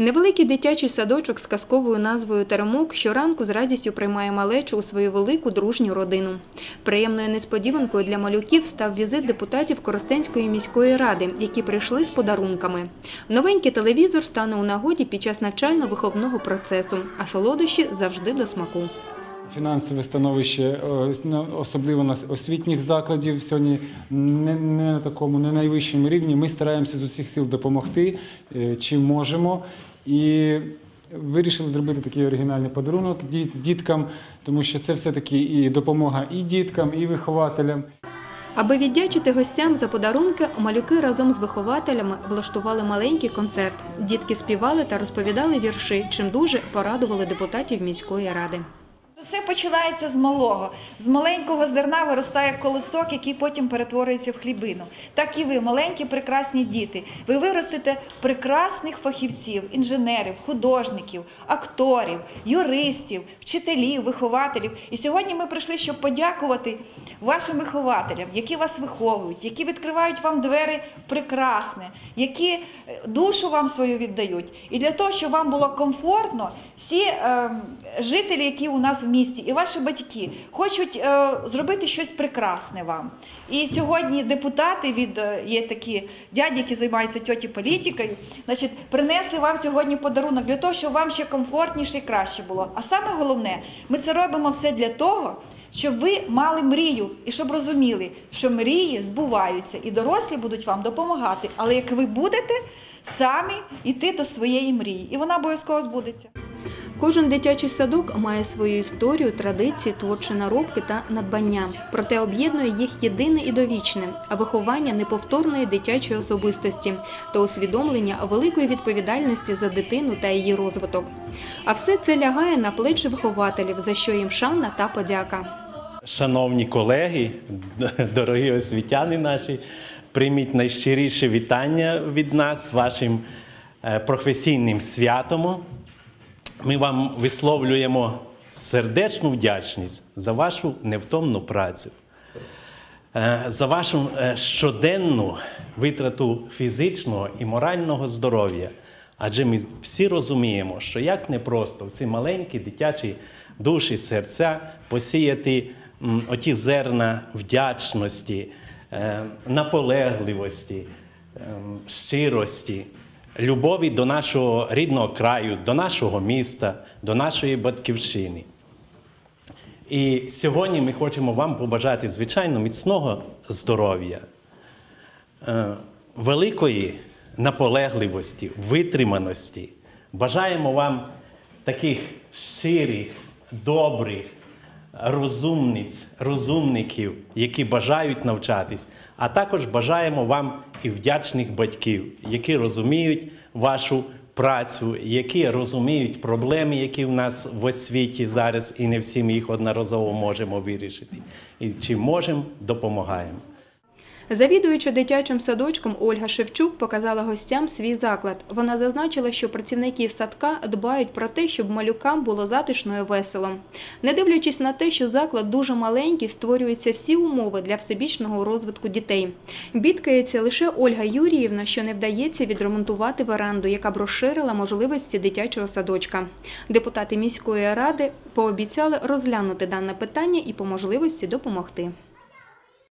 Невеликий дитячий садочок з казковою назвою Теремок щоранку з радістю приймає малечу у свою велику дружню родину. Приємною несподіванкою для малюків став візит депутатів Коростенської міської ради, які прийшли з подарунками. Новенький телевізор стане у нагоді під час навчально-виховного процесу, а солодощі завжди до смаку. Фінансове становище, е, на- особливо на освітніх закладів, сьогодні не, не на такому не найвищому рівні. Ми стараємося з усіх сил допомогти, е, чим можемо. І вирішили зробити такий оригінальний подарунок діткам, тому що це все-таки і допомога і діткам, і вихователям. Аби віддячити гостям за подарунки, малюки разом з вихователями влаштували маленький концерт. Дітки співали та розповідали вірші, чим дуже порадували депутатів міської ради. Все починається з малого. З маленького зерна виростає колосок, який потім перетворюється в хлібину. Так і ви, маленькі прекрасні діти. Ви виростете прекрасних фахівців, інженерів, художників, акторів, юристів, вчителів, вихователів. І сьогодні ми прийшли, щоб подякувати вашим вихователям, які вас виховують, які відкривають вам двері прекрасне, які е, душу вам свою віддають. І для того, щоб вам було комфортно, всі е, жителі, які у нас в місті, і ваші батьки хочуть е, зробити щось прекрасне вам. І сьогодні депутати від е, є такі дяді, які займаються тьоті політикою, значить, принесли вам сьогодні подарунок для того, щоб вам ще комфортніше і краще було. А саме головне, ми це робимо все для того. Щоб ви мали мрію і щоб розуміли, що мрії збуваються, і дорослі будуть вам допомагати. Але як ви будете самі йти до своєї мрії, і вона обов'язково збудеться. Кожен дитячий садок має свою історію, традиції, творчі наробки та надбання. Проте об'єднує їх єдине і довічне виховання неповторної дитячої особистості та усвідомлення великої відповідальності за дитину та її розвиток. А все це лягає на плечі вихователів, за що їм шана та подяка. Шановні колеги, дорогі освітяни наші, прийміть найщиріше вітання від нас з вашим е, професійним святом. Ми вам висловлюємо сердечну вдячність за вашу невтомну працю, е, за вашу е, щоденну витрату фізичного і морального здоров'я. Адже ми всі розуміємо, що як непросто в ці маленькі дитячі душі, серця посіяти оті зерна вдячності, е, наполегливості, ем, щирості, любові до нашого рідного краю, до нашого міста, до нашої батьківщини. І сьогодні ми хочемо вам побажати, звичайно, міцного здоров'я, е, великої наполегливості, витриманості. Бажаємо вам таких щирих, добрих, розумниць, розумників, які бажають навчатись, а також бажаємо вам і вдячних батьків, які розуміють вашу працю, які розуміють проблеми, які в нас в освіті зараз, і не всі ми їх одноразово можемо вирішити. І чи можемо, допомагаємо. Завідуюча дитячим садочком Ольга Шевчук показала гостям свій заклад. Вона зазначила, що працівники садка дбають про те, щоб малюкам було затишно і весело. Не дивлячись на те, що заклад дуже маленький, створюються всі умови для всебічного розвитку дітей. Бідкається лише Ольга Юріївна, що не вдається відремонтувати веранду, яка б розширила можливості дитячого садочка. Депутати міської ради пообіцяли розглянути дане питання і по можливості допомогти.